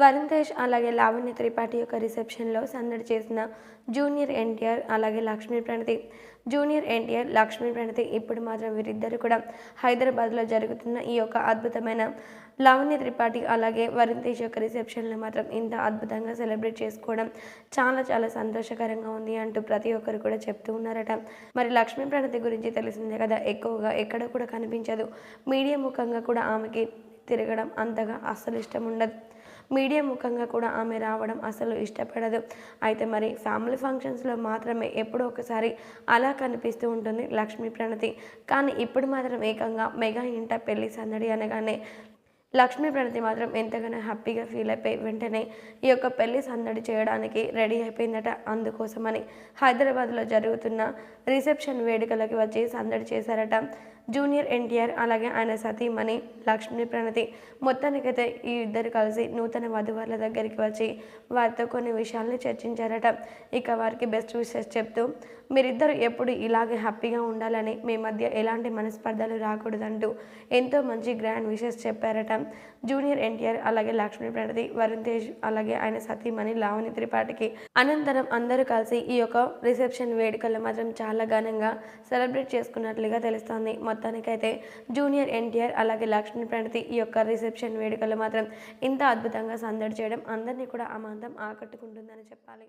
వరుణ్ తేజ్ అలాగే లావణ్య త్రిపాఠి యొక్క రిసెప్షన్లో సందడి చేసిన జూనియర్ ఎన్టీఆర్ అలాగే లక్ష్మీ ప్రణతి. జూనియర్ ఎన్టీఆర్ లక్ష్మీ ప్రణతి ఇప్పుడు మాత్రం వీరిద్దరు కూడా హైదరాబాద్లో జరుగుతున్న ఈ యొక్క అద్భుతమైన లావణ్య త్రిపాఠి అలాగే వరుణ్ తేజ్ యొక్క రిసెప్షన్లో మాత్రం ఇంత అద్భుతంగా సెలబ్రేట్ చేసుకోవడం చాలా చాలా సంతోషకరంగా ఉంది అంటూ ప్రతి ఒక్కరు కూడా చెప్తూ ఉన్నారట. మరి లక్ష్మీ ప్రణతి గురించి తెలిసిందే కదా ఎక్కువగా ఎక్కడ కూడా కనిపించదు. మీడియా ముఖంగా కూడా ఆమెకి తిరగడం అంతగా అస్సలు ఇష్టం ఉండదు మీడియా ముఖంగా కూడా ఆమె రావడం అసలు ఇష్టపడదు. అయితే మరి ఫ్యామిలీ ఫంక్షన్స్లో మాత్రమే ఎప్పుడో ఒకసారి అలా కనిపిస్తూ ఉంటుంది లక్ష్మీ ప్రణతి. కానీ ఇప్పుడు మాత్రం ఏకంగా మెగా ఇంట పెళ్ళి సందడి అనగానే లక్ష్మీ ప్రణతి మాత్రం ఎంతగానో హ్యాపీగా ఫీల్ అయిపోయి వెంటనే ఈ యొక్క పెళ్ళి సందడి చేయడానికి రెడీ అయిపోయిందట. అందుకోసమని హైదరాబాద్లో జరుగుతున్న రిసెప్షన్ వేడుకలకి వచ్చి సందడి చేశారట. జూనియర్ ఎన్టీఆర్ అలాగే ఆయన సతీమణి లక్ష్మీ ప్రణతి మొత్తానికైతే ఈ ఇద్దరు కలిసి నూతన వధువర్ల దగ్గరికి వచ్చి వారితో కొన్ని విషయాల్ని చర్చించారట. ఇక వారికి బెస్ట్ విషెస్ చెప్తూ మీరిద్దరు ఎప్పుడు ఇలాగే హ్యాపీగా ఉండాలని మీ మధ్య ఎలాంటి మనస్పర్ధలు రాకూడదంటూ ఎంతో మంచి గ్రాండ్ విషెస్ చెప్పారట. జూనియర్ ఎన్టీఆర్ అలాగే లక్ష్మీ ప్రణతి వరుణ్ తేజ్ అలాగే ఆయన సతీమణి లావణి త్రిపాఠికి అనంతరం అందరూ కలిసి ఈ యొక్క రిసెప్షన్ వేడుకలు మాత్రం చాలా ఘనంగా సెలబ్రేట్ చేసుకున్నట్లుగా తెలుస్తోంది. మొత్తానికైతే జూనియర్ ఎన్టీఆర్ అలాగే లక్ష్మీ ప్రణతి ఈ యొక్క రిసెప్షన్ వేడుకలు మాత్రం ఇంత అద్భుతంగా సందడి చేయడం అందరినీ కూడా అమాంతం ఆకట్టుకుంటుందని చెప్పాలి.